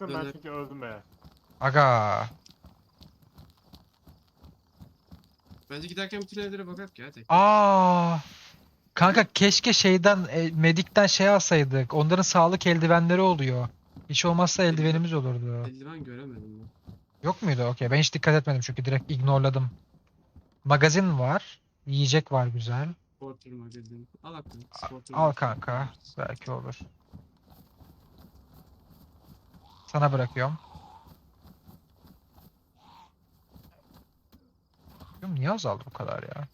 bırakın ben çünkü öldüm be. Aga. Bence giderken bütün evlere bakak ya tek. Aa. Kanka keşke şeyden e, medikten şey alsaydık. Onların sağlık eldivenleri oluyor. Hiç olmazsa eldivenimiz olurdu. Eldiven göremedim ben. Yok muydu? Okey. Ben hiç dikkat etmedim çünkü direkt ignorladım. Magazin var. Yiyecek var güzel. Porter magazin. Al aklını. Al kanka. Belki olur. Sana bırakıyorum. Niye azaldı bu kadar ya?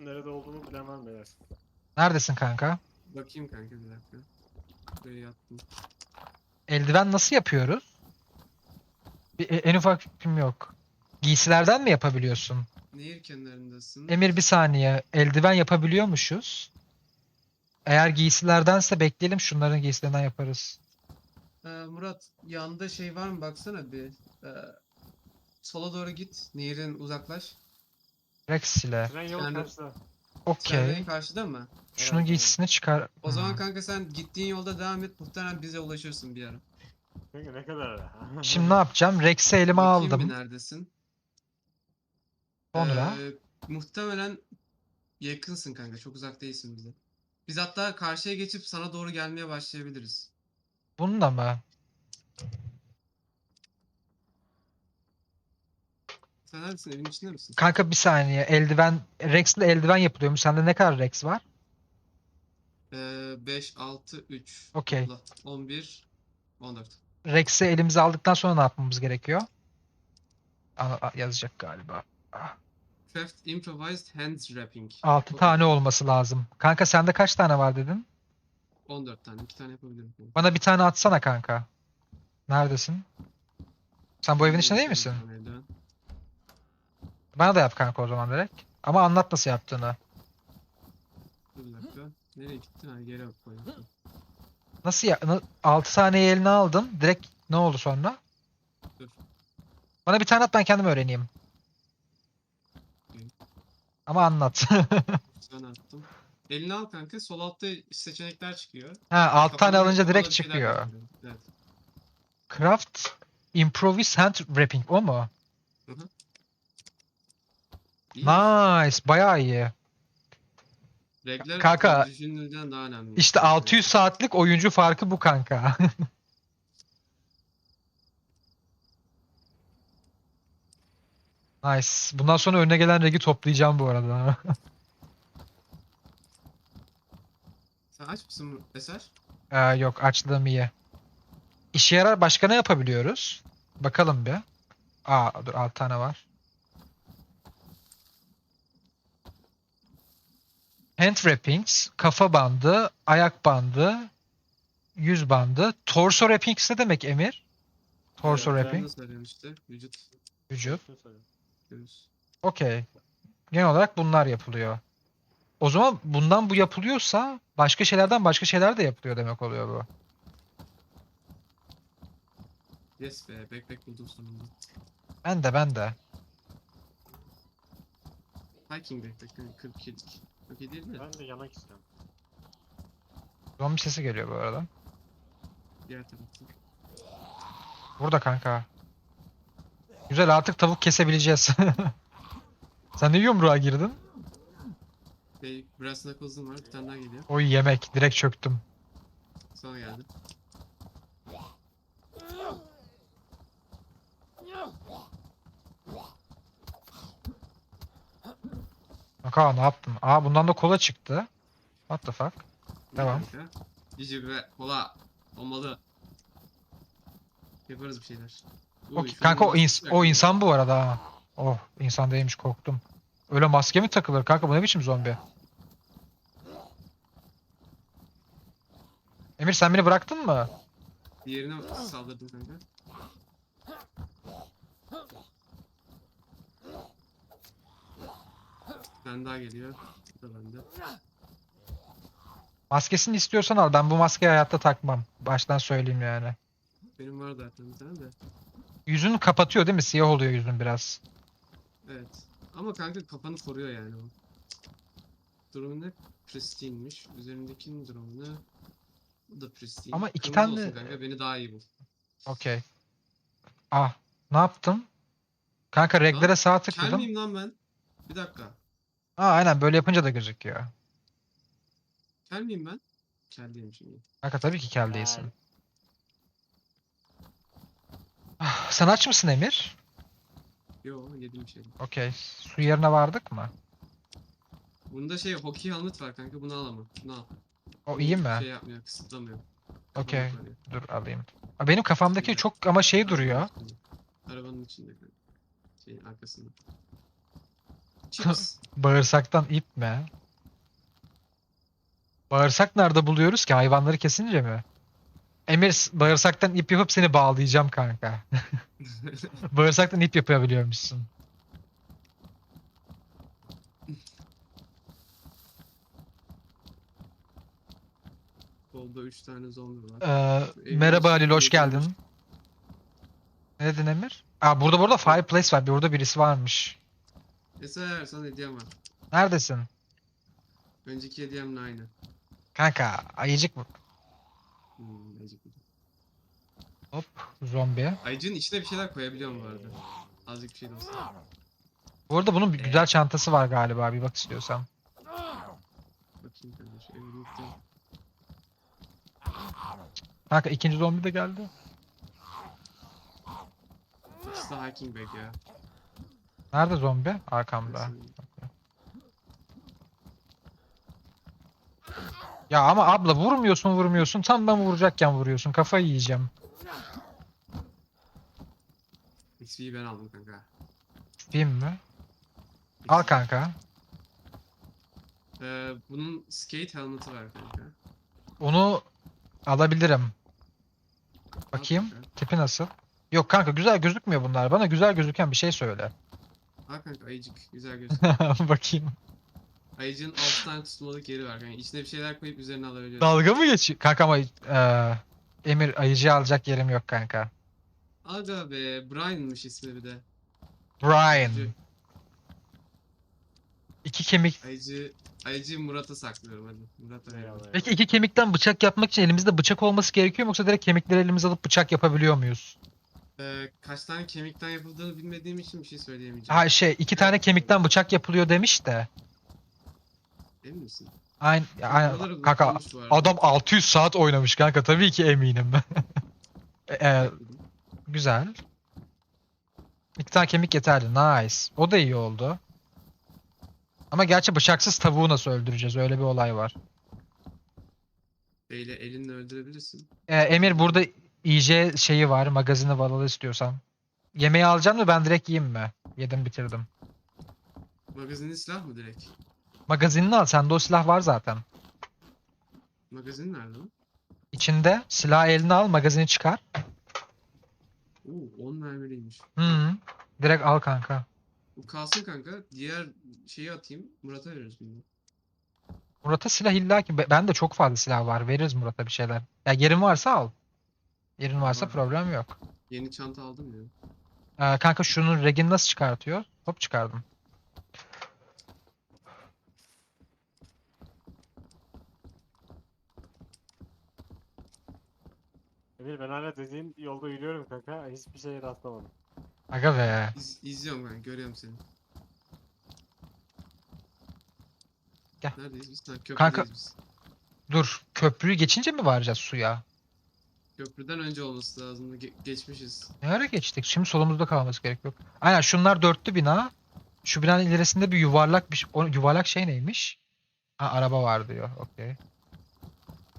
Nerede olduğumu bilemem beyler. Neredesin kanka? Bakayım kanka bir dakika. Buraya yattım. Eldiven nasıl yapıyoruz? Bir, e- en ufak fikrim yok. Giysilerden mi yapabiliyorsun? Nehir kenarındasın. Emir bir saniye. Eldiven yapabiliyormuşuz. Eğer giysilerdense bekleyelim şunların giysilerinden yaparız. Ee, Murat yanda şey var mı baksana bir. Ee, sola doğru git. Nehirden uzaklaş. Rex ile. Tren yolu Yani- karşıda. Okey. Karşıda mı? Şunun Herhalde. giysisini çıkar. O zaman Hmm. kanka sen gittiğin yolda devam et. Muhtemelen bize ulaşırsın bir ara. Çünkü ne kadar? Şimdi ne yapacağım? Rex'i elime Bakayım bir aldım. neredesin? Sonra Ee, muhtemelen yakınsın kanka. Çok uzak değilsin bize. Biz hatta karşıya geçip sana doğru gelmeye başlayabiliriz. Bunu da mı? Sen neredesin? Evin içinde misin? Kanka bir saniye. Eldiven Rex'le eldiven yapılıyormuş. Sende ne kadar Rex var? Ee, 5, 6, 3, Okey. 11, 14. Rex'i elimize aldıktan sonra ne yapmamız gerekiyor? Aa, yazacak galiba. Craft Improvised Hand Wrapping. 6 O- tane olması lazım. Kanka sende kaç tane var dedin? 14 tane. 2 tane yapabilirim. Bana bir tane atsana kanka. Neredesin? Sen bu evin içinde değil misin? Bana da yap kanka o zaman direkt. Ama anlat nasıl yaptığını. Bir dakika. Nereye gittin? Ha geri koydum. Nasıl ya? 6 taneyi eline aldın. Direkt ne oldu sonra? Dur. Bana bir tane at ben kendim öğreneyim. Ama anlat. Sen attım. Elini al kanka. Sol altta seçenekler çıkıyor. ha 6 tane alınca direkt bir şeyler çıkıyor. yapıyor. Evet. Craft Improvise Hand Wrapping o mu? İyi. Nice. Bayağı iyi. Regler Kanka, düşündüğünden daha önemli. İşte 600 saatlik oyuncu farkı bu kanka. Nice. Bundan sonra önüne gelen regi toplayacağım bu arada. Sen aç mısın Eser? Ee, yok açlığım iyi. İşe yarar başka ne yapabiliyoruz? Bakalım bir. Aa dur 6 tane var. Hand wrappings, kafa bandı, ayak bandı, yüz bandı. Torso wrappings ne demek Emir? Torso Evet, wrapping. Vücut. vücut. Okey. Genel olarak bunlar yapılıyor. O zaman bundan bu yapılıyorsa başka şeylerden başka şeyler de yapılıyor demek oluyor bu. Yes be. Backpack buldum sonunda. Ben de ben de. Hiking backpack. yani 42'lik. Çok iyi değil mi? Ben de yanak istiyorum. Zombi sesi geliyor bu arada. Diğer tarafta. Burada kanka. Güzel artık tavuk kesebileceğiz. Sen ne yumruğa girdin? Şey, Brass Knuckles'ım var. Bir tane daha geliyor. Oy yemek. Direkt çöktüm. Sana geldi. Kanka ne yaptın? Aa bundan da kola çıktı. What the fuck? Kanka? Cici ve kola. Olmalı. Yaparız bir şeyler. Uy, Okey, şunun kanka o, ins- o insan bu arada ha. Oh insan değilmiş korktum. Öyle maske mi takılır kanka bu ne biçim zombi? Emir sen beni bıraktın mı? Diğerine saldırdım kanka. Tane daha geliyor. Bu da bende. Maskesini istiyorsan al. Ben bu maskeyi hayatta takmam. Baştan söyleyeyim yani. Benim var zaten bir tane de. Yüzünü kapatıyor değil mi? Siyah oluyor yüzün biraz. Evet. Ama kanka kafanı koruyor yani o. Durumu ne? Pristine'miş. Üzerindekinin durumu ne? Bu da pristine. Ama iki Kırmızı tane- olsun kanka beni daha iyi bul. Okey. Ah, ne yaptım? Kanka reglere sağ Kel tıkladım. miyim lan ben? Bir dakika. Aa, aynen böyle yapınca da gözüküyor. Kel miyim ben? Kel değilim şimdi. Kanka tabii ki kel değilsin. Ah, Sen aç mısın Emir? Yo yediğim şey. Okey. Su yerine vardık mı? Bunda şey hockey helmet var kanka bunu al ama. Bunu al. O iyi mi? Şey yapmıyor kısıtlamıyor. Okey. Kafanı koruyor. Dur alayım. Aa, Benim kafamdaki çok ama şey duruyor. Arabanın içinde kanka. Şeyin arkasında. Chips. Bağırsaktan ip mi? Bağırsak nerede buluyoruz ki? Hayvanları kesince mi? Emir s- bağırsaktan ip yapıp seni bağlayacağım kanka. Bağırsaktan ip yapabiliyormuşsun. Solda 3 tane zombi var. Ee, Evin merhaba Halil hoş geldin. Ne dedin Emir? Aa burada burada fireplace var. Burada birisi varmış. Eser sana hediyem var. Neredesin? Önceki hediyemle aynı. Kanka ayıcık mı? Hmm, ayıcık. Hop zombi. Ayıcığın içine bir şeyler koyabiliyorum bu arada. Azıcık bir şey de olsa. Bu arada bunun bir güzel çantası var galiba bir bak istiyorsan. Bakayım şu evlilikte. Kanka ikinci zombi de geldi. İkisi de hiking bag ya. Nerede zombi? Arkamda. Ya ama abla vurmuyorsun vurmuyorsun. Tam ben vuracakken vuruyorsun. Kafayı yiyeceğim. XP'yi ben aldım kanka. Değil mi? Al kanka. Ee, bunun skate helmet'ı var kanka. Onu alabilirim. Al Bakayım. Tipi nasıl? Yok kanka güzel gözükmüyor bunlar. Bana güzel gözüken bir şey söyle. Al kanka ayıcık. Güzel gözüküyor. Bakayım. Ayıcığın 6 tane tutmalık yeri var kanka. İçine bir şeyler koyup üzerine alabiliyorsun. Dalga mı geçiyor? Kanka ama eee, Emir ayıcı alacak yerim yok kanka. Aga be Brian'mış ismi bir de. Brian. Ayıcı, İki kemik. ayıcı, ayıcı Murat'a saklıyorum hadi. Murat'a Eyvallah. Peki iki kemikten bıçak yapmak için elimizde bıçak olması gerekiyor mu yoksa direkt kemikleri elimize alıp bıçak yapabiliyor muyuz? Ee, kaç tane kemikten yapıldığını bilmediğim için bir şey söyleyemeyeceğim. Ha şey iki tane kemikten bıçak yapılıyor demiş de. Emin misin? Aynen, aynen. Buraları kanka unutulmuş bu arada. adam 600 saat oynamış kanka tabii ki eminim. E, e, güzel. İki tane kemik yeterli. Nice. O da iyi oldu. Ama gerçi bıçaksız tavuğu nasıl öldüreceğiz? Öyle bir olay var. Beyle elinle öldürebilirsin. E, Emir burada iyice şeyi var. Magazini valalı istiyorsan. Yemeği alacağım mı ben direkt yiyeyim mi? Yedim bitirdim. Magazinli silah mı direkt? Magazinini al. Sende o silah var zaten. Magazin nerede lan? İçinde silah eline al. Magazini çıkar. Oo 10 mermiliymiş. Hı -hı. Direkt al kanka. Bu kalsın kanka. Diğer şeyi atayım. Murat'a veririz bunu. Murat'a silah illa ki. be- Ben de çok fazla silah var. Veririz Murat'a bir şeyler. Ya yerin varsa al. Yerin varsa Var. problem yok. Yeni çanta aldım ya. Ee, kanka şunun regini nasıl çıkartıyor? Hop çıkardım. Emir ben hala dediğin yolda yürüyorum kanka. Hiçbir şeye rastlamadım. Aga be. İz, izliyorum ben. Görüyorum seni. Gel. Neredeyiz biz? Ha, köprüdeyiz Kanka- biz. Dur. Köprüyü geçince mi varacağız suya? Köprüden önce olması lazım. Ge- geçmişiz. Ne ara geçtik? Şimdi solumuzda kalması gerek yok. Aynen şunlar dörtlü bina. Şu binanın ilerisinde bir yuvarlak bir o yuvarlak şey neymiş? Ha araba var diyor. Okey.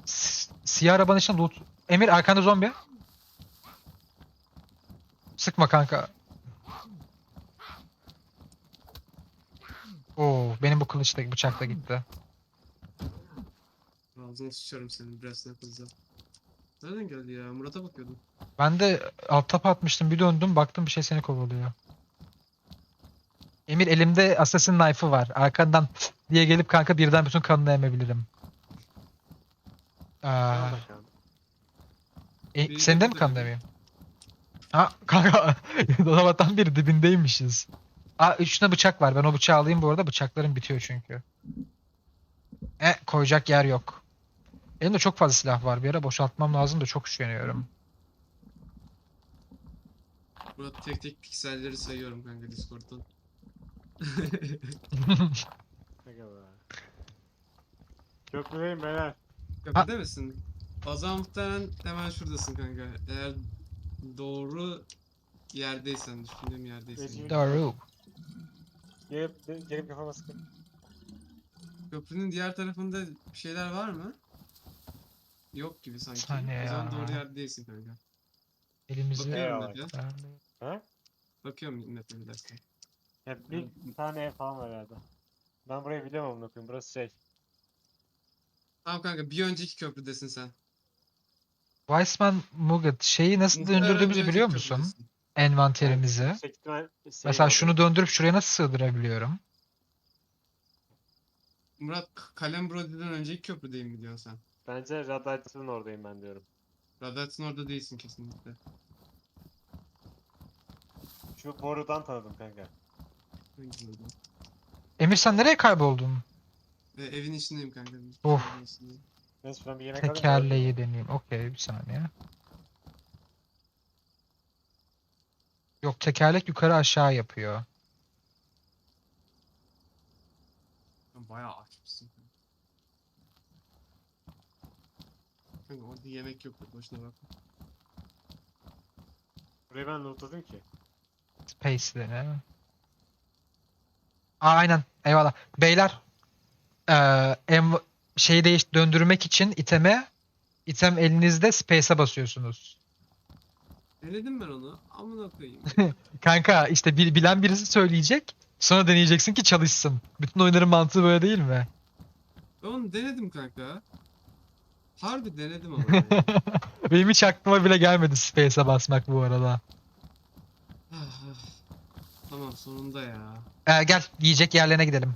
S- Siyah arabanın içinde loot. Emir arkanda zombi. Sıkma kanka. Oo, benim bu kılıç da bıçak da gitti. Ağzına sıçarım senin biraz hızlı. Nereden geldi ya? Murat'a bakıyordum. Ben de alt tap atmıştım bir döndüm baktım bir şey seni kovalıyor. Emir elimde assassin knife'ı var. Arkandan diye gelip kanka birden bütün kanını emebilirim. Aa, e, senin de mi Emir. emeyim? Ha kanka dolaptan biri dibindeymişiz. Aa üstüne bıçak var. Ben o bıçağı alayım bu arada. Bıçaklarım bitiyor çünkü. E koyacak yer yok. Elimde çok fazla silah var. Bir ara boşaltmam lazım da çok üşeniyorum. Murat tek tek pikselleri sayıyorum kanka Discord'dan. Be. Köprüdeyim beyler. Köprüde misin? O zaman muhtemelen hemen şuradasın kanka. Eğer doğru yerdeysen, düşündüğüm yerdeysen. Doğru. Gelip, gelip kafama sıkın. Köprünün diğer tarafında bir şeyler var mı? Yok gibi sanki. Saniye o zaman ya. doğru yerde değilsin kanka. Elimizi Bakıyorum. Mete. Ha? Bakıyorum Mete bir dakika. Ya bir tane ev falan var herhalde. Ben burayı biliyorum amına koyayım. Burası şey. Tamam kanka bir önceki köprüdesin sen. Weissman Mugat şeyi nasıl Muhtemelen bir döndürdüğümüzü önceki biliyor musun? köprüdesin. Envanterimizi. Yüksek ihtimal şey Mesela oldu. şunu döndürüp şuraya nasıl sığdırabiliyorum? Murat Kalem Brody'den önceki köprüdeyim mi diyorsun sen? Bence radyatörün oradayım ben diyorum. Radat'ın orada değilsin kesinlikle. Şu borudan tanıdım kanka. Emir sen nereye kayboldun? Ee, evin içindeyim kanka. Of. Neyse şuradan bir yemek alayım. da Tekerleği deneyeyim. Okey bir saniye. Yok tekerlek yukarı aşağı yapıyor. Sen bayağı açmışsın. kanka. Orada yemek yok. Boşuna bak. Burayı ben lootladım ki. Space dene. Aa, aynen. Eyvallah. Beyler eee em şeyi değiş döndürmek için iteme item elinizde space'e basıyorsunuz. Denedim ben onu. Amına koyayım. Kanka işte bil- bilen birisi söyleyecek. Sonra deneyeceksin ki çalışsın. Bütün oyunların mantığı böyle değil mi? ben onu denedim kanka. Harbi denedim ama. yani. Benim hiç aklıma bile gelmedi space'e basmak bu arada. Ah, ah. tamam sonunda ya. Ee, gel yiyecek yerlerine gidelim.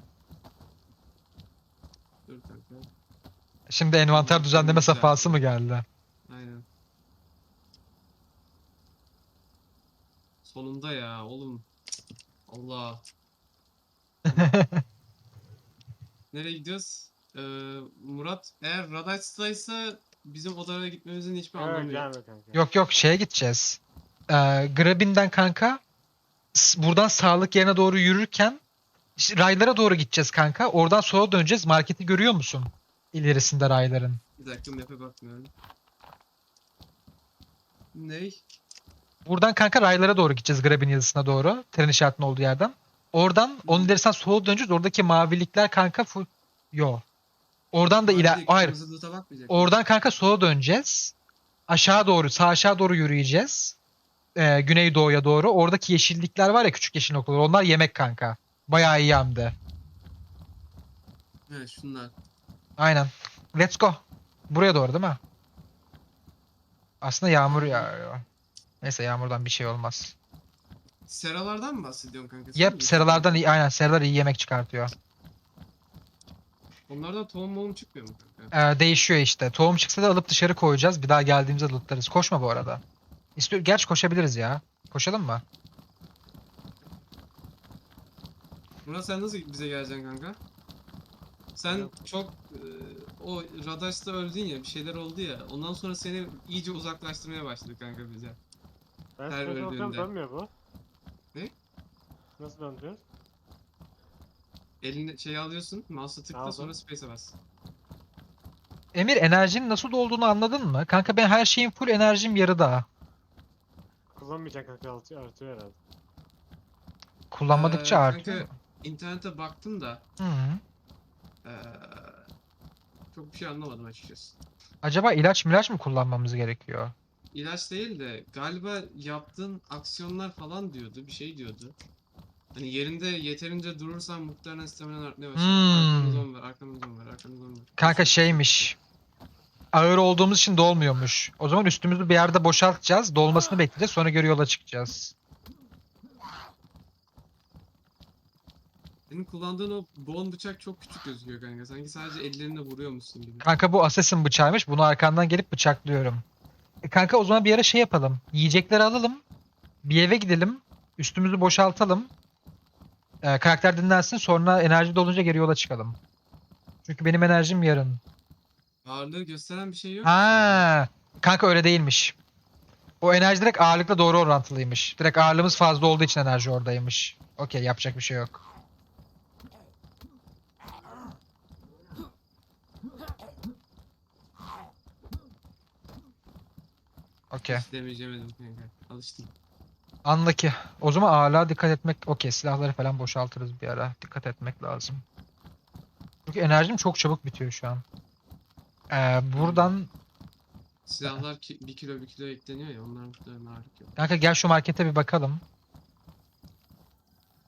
Dur kanka. Şimdi envanter düzenleme safhası mı geldi? Aynen. Sonunda ya oğlum. Allah. Nereye gidiyoruz? Ee, Murat eğer Radaç'taysa bizim odalara gitmemizin hiçbir Evet anlamı yok. gelme kanka. Yok yok şeye gideceğiz. Ee, Grabin'den kanka s- buradan sağlık yerine doğru yürürken işte raylara doğru gideceğiz kanka. Oradan sola döneceğiz. Marketi görüyor musun? İlerisinde rayların. Bir dakika map'e bakmıyorum. Ney? Buradan kanka raylara doğru gideceğiz Grabin yazısına doğru. Tren işaretinin olduğu yerden. Oradan onun ilerisinden sola döneceğiz. Oradaki mavilikler kanka full... Yo. Oradan da iler... Hayır. Oradan kanka sola döneceğiz. Aşağı doğru, sağ aşağı doğru yürüyeceğiz. Ee, güneydoğuya doğru. Oradaki yeşillikler var ya küçük yeşil noktalar. Onlar yemek kanka. Bayağı iyi hem de. He şunlar. Aynen. Let's go. Buraya doğru değil mi? Aslında yağmur yağıyor. Neyse yağmurdan bir şey olmaz. Seralardan mı bahsediyorsun kanka? Sen Yep mi? seralardan iyi. Aynen seralar iyi yemek çıkartıyor. Onlardan tohum moğum çıkmıyor mu kanka? Ee, değişiyor işte. Tohum çıksa da alıp dışarı koyacağız. Bir daha geldiğimizde lootlarız. Koşma bu arada. İstiyor, gerçi koşabiliriz ya. Koşalım mı? Murat sen nasıl bize geleceksin kanka? Sen Yok. çok e, o Radaş'ta öldün ya bir şeyler oldu ya ondan sonra seni iyice uzaklaştırmaya başladı kanka bize. Ben Her bakıyorum öldüğünde. dönmüyor bu. Ne? Nasıl döndürüyoruz? Elini şey alıyorsun mouse'a tıkla Aldım. sonra space'e bas. Emir enerjinin nasıl dolduğunu anladın mı? Kanka ben her şeyin full enerjim yarıda. Kullanmayacak kanka artıyor, artıyor herhalde. Kullanmadıkça Ee, artıyor. Kanka internete baktım da Hı -hı. e, çok bir şey anlamadım açıkçası. Acaba ilaç milaç mı kullanmamız gerekiyor? İlaç değil de galiba yaptığın aksiyonlar falan diyordu bir şey diyordu. Hani yerinde yeterince durursan muhtemelen stamina artmaya başlar. Hmm. Arkamda zombi var, arkamda zombi var, arkamda zombi var. Kanka şeymiş. Ağır olduğumuz için dolmuyormuş. O zaman üstümüzü bir yerde boşaltacağız. Dolmasını bekleyeceğiz. Sonra geri yola çıkacağız. Senin kullandığın o boğun bıçak çok küçük gözüküyor kanka. Sanki sadece ellerinde vuruyormuşsun gibi. Kanka bu assassin bıçağıymış. Bunu arkandan gelip bıçaklıyorum. E kanka o zaman bir ara şey yapalım. Yiyecekleri alalım. Bir eve gidelim. Üstümüzü boşaltalım. E, karakter dinlensin. Sonra enerji dolunca geri yola çıkalım. Çünkü benim enerjim yarın. Ağırlığı gösteren bir şey yok. Ha, kanka öyle değilmiş. O enerji direkt ağırlıkla doğru orantılıymış. Direkt ağırlığımız fazla olduğu için enerji oradaymış. Okey yapacak bir şey yok. Okey. Hiç demeyecemedim kanka. Alıştım. Anlaki. O zaman ağırlığa dikkat etmek okey. Silahları falan boşaltırız bir ara. Dikkat etmek lazım. Çünkü enerjim çok çabuk bitiyor şu an. Ee, buradan Silahlar ki, bir kilo bir kilo ekleniyor ya onlar muhtemelen ağırlık yok. kanka gel şu markete bir bakalım.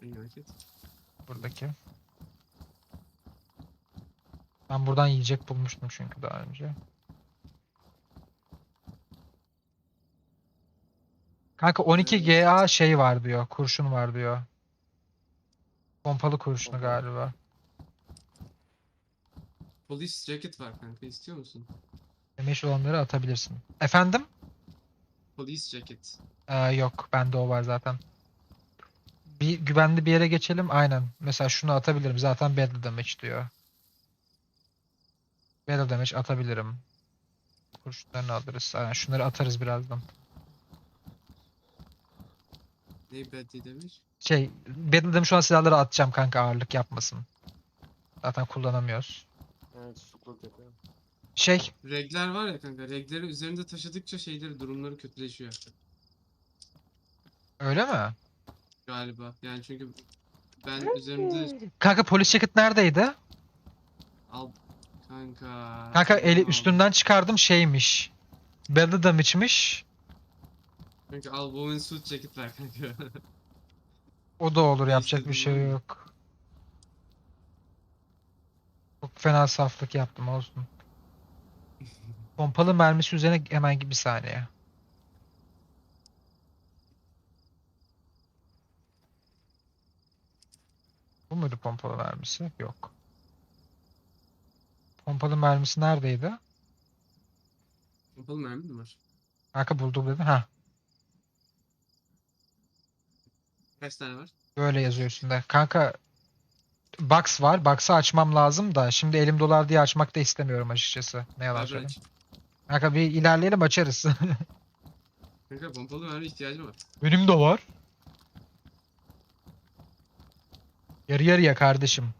En hareket. Buradaki. Ben buradan yiyecek bulmuştum çünkü daha önce. Kanka 12 Evet. GA şey var diyor. Kurşun var diyor. Pompalı kurşunu galiba. Polis jacket var kanka istiyor musun? Demiş olanları atabilirsin. Efendim? Polis jacket. Ee, yok. Bende o var zaten. Bir güvenli bir yere geçelim. Aynen. Mesela şunu atabilirim. Zaten battle damage diyor. Battle damage atabilirim. Kurşunlarını alırız. Aynen. Şunları atarız birazdan. Ne bad demiş? Şey, battle damage şu an silahları atacağım kanka ağırlık yapmasın. Zaten kullanamıyoruz. Evet sukluk yapıyor. Şey, Regler var ya kanka regleri üzerinde taşıdıkça şeyleri durumları kötüleşiyor öyle mi? galiba. Yani çünkü ben üzerimde Kanka polis ceket neredeydi? al kanka. Kanka eli tamam. üstünden çıkardım şeymiş. Battle damage'miş. Kanka al woman suit jacket ver kanka. O da olur yapacak bir şey yok. Çok fena saflık yaptım olsun. Pompalı mermisi üzerine hemen bir saniye. Bu muydu pompalı mermisi? Yok. Pompalı mermisi neredeydi? Kapalı mermi mi var? Kanka buldum dedi. Ha, Kaç tane var? böyle yazıyor üstünde. Kanka box var. Box'ı açmam lazım da şimdi elim dolar diye açmak da istemiyorum açıkçası. Ne yalan söyleyeyim. aç. Kanka bir ilerleyelim açarız. Kanka pompalı mermi ihtiyacım var. Benim de var. Yarı yarıya kardeşim.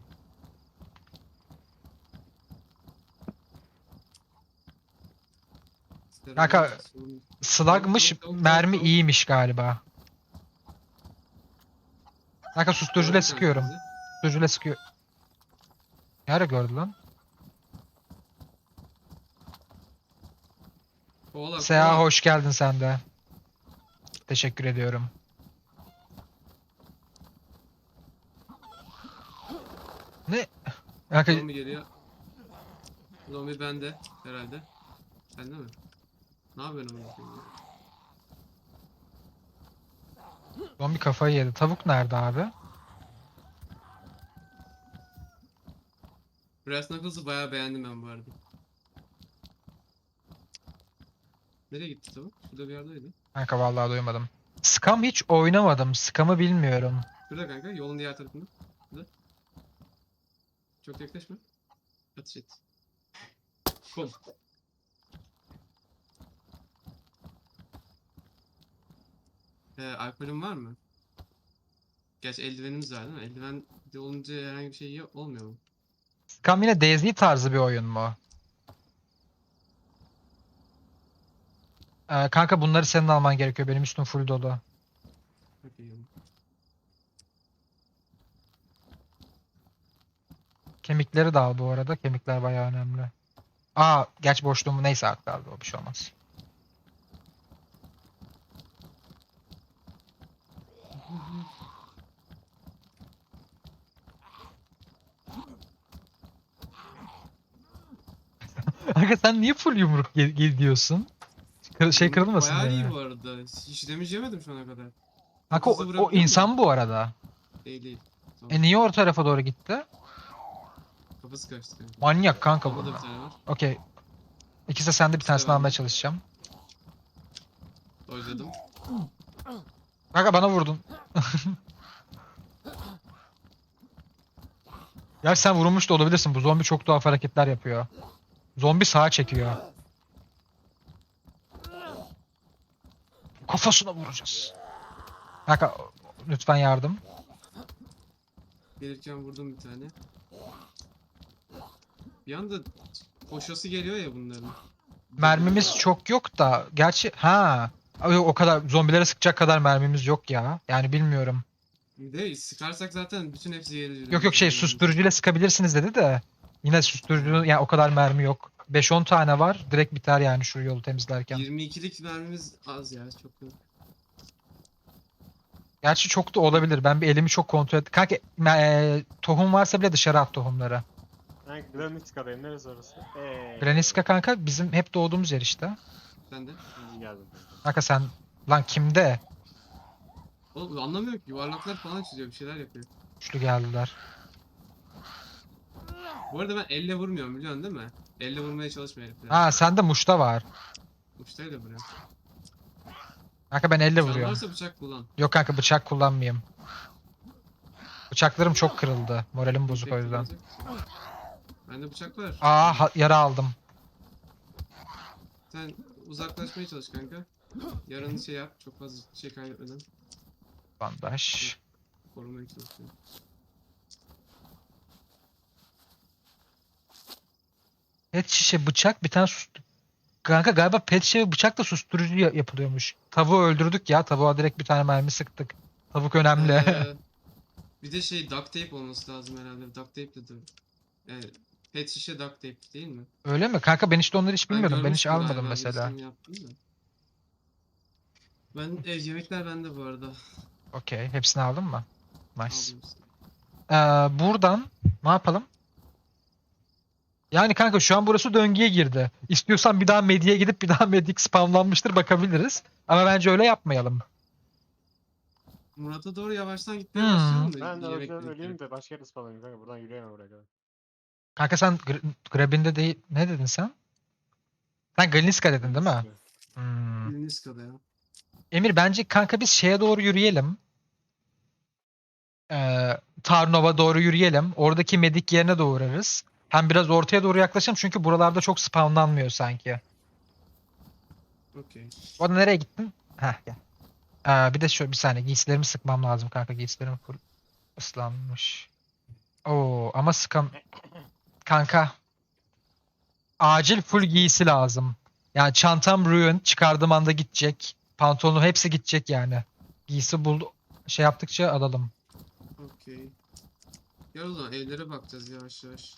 Kanka, Slug'mış mermi iyiymiş galiba. Kanka susturucuyla sıkıyorum. Susturucuyla sıkıyor. Ne ara gördü lan? Kovala, Seha hoş geldin sen de. Teşekkür ediyorum. Ne? Kanka Zombi geliyor. Zombi bende herhalde. Sende mi? Ne yapıyorsun? Zombi kafayı yedi. Tavuk nerede abi? Brass Knuckles'ı bayağı beğendim ben bu arada. Nereye gitti tavuk? Şurada bir yerdeydi. Kanka vallahi duymadım. Scam hiç oynamadım. Scam'ı bilmiyorum. Şurada kanka yolun diğer tarafında. Şurada. Çok yaklaşma. Ateş et. Kol. Ee, alkolün var mı? Gerçi eldivenimiz var değil mi? Eldiven de olunca herhangi bir şey yok, olmuyor mu? Scam yine DayZ tarzı bir oyun mu? Ee, kanka bunları senin alman gerekiyor. Benim üstüm full dolu. Yani. Kemikleri de al bu arada. Kemikler bayağı önemli. Aa, gerçi boşluğumu neyse aktardı o bir şey olmaz. Kanka sen niye full yumruk ge- ge- diyorsun? Kır- şey kırılmasın Bayağı diye iyi mi? bu arada. Hiç damage yemedim şu ana kadar. Kanka o, hızlı o bırakıyor insan bu arada. Değil değil. E niye o tarafa doğru gitti? Kafası kaçtı. Manyak kanka bu. bir tane var. Okey. İkisi de sende bir tanesini bende. almaya çalışacağım. Dojladım. Kanka bana vurdun. ya sen vurulmuş da olabilirsin. Bu zombi çok tuhaf hareketler yapıyor. Zombi sağa çekiyor. Kafasına vuracağız. Kanka lütfen yardım. Gelirken vurdum bir tane. Bir anda koşası geliyor ya bunların. Mermimiz çok yok da gerçi ha o o kadar zombilere sıkacak kadar mermimiz yok ya. Yani bilmiyorum. Bir de sıkarsak zaten bütün hepsi yere. Yok yok şey susturucuyla sıkabilirsiniz dedi de yine susturucu yani o kadar mermi yok. 5-10 tane var. Direkt biter yani şu yolu temizlerken. 22'lik mermimiz az ya çok yok. Gerçi çok da olabilir. Ben bir elimi çok kontrol et. Kanka e, tohum varsa bile dışarı at tohumları. Ben Graniska'dayım. Neresi orası? Eee. Graniska kanka bizim hep doğduğumuz yer işte. Sen de. İyi geldim. Kanka sen lan kimde? Oğlum anlamıyorum ki yuvarlaklar falan çiziyor bir şeyler yapıyor. Güçlü geldiler. Bu arada ben elle vurmuyorum biliyorsun değil mi? Elle vurmaya çalışma herifler. Ha sende muşta var. Uçtayla vuruyorum. Kanka ben elle Can vuruyorum. varsa bıçak kullan. Yok kanka bıçak kullanmayayım. Bıçaklarım çok kırıldı. Moralim bozuk o yüzden. Bende bıçak var. Aa ha- yara aldım. Sen uzaklaşmaya çalış kanka. Yaranı şey yap. Çok fazla şey kaybetmeden. Bandaj. Korumaya çalışıyorum. Pet şişe bıçak bir tane sus... Kanka galiba pet şişe bıçak da susturucu ya- yapılıyormuş. Tavuğu öldürdük ya. Tavuğa direkt bir tane mermi sıktık. Tavuk önemli. Ee, bir de şey duct tape olması lazım herhalde. Duct tape de dur. Yani pet şişe duct tape değil mi? Öyle mi? Kanka ben işte onları hiç bilmiyordum. Ben, hiç görmüştüm almadım galiba mesela. Ben e, yemekler bende bu arada. Okey. Hepsini aldın mı? Nice. Aldım. Ee, buradan ne yapalım? Yani kanka şu an burası döngüye girdi. İstiyorsan bir daha medyaya gidip bir daha medik spamlanmıştır bakabiliriz. Ama bence öyle yapmayalım. Murat'a doğru yavaştan gitmeye Hmm. başlayalım da Ben de öleceğim öleyim de başka yere spalayım kanka. Buradan yürüyemem buraya kadar. Kanka sen Gr- Grabin'de değil... Ne dedin sen? Sen Galiniska dedin değil mi? Hmm. Ya. Emir bence kanka biz şeye doğru yürüyelim. Ee, Tarnova doğru yürüyelim. Oradaki medik yerine de uğrarız. Hem biraz ortaya doğru yaklaşalım çünkü buralarda çok spawnlanmıyor sanki. Okey. O da nereye gittin? Heh gel. Ee, bir de şu bir saniye giysilerimi sıkmam lazım kanka. Giysilerim full ıslanmış. Oo ama sıkam... Kanka. Acil full giysi lazım. Yani çantam ruin. Çıkardığım anda gidecek. Pantolonum hepsi gidecek yani. Giysi buldu. Şey yaptıkça alalım. Okey. Gel o zaman evlere bakacağız yavaş yavaş.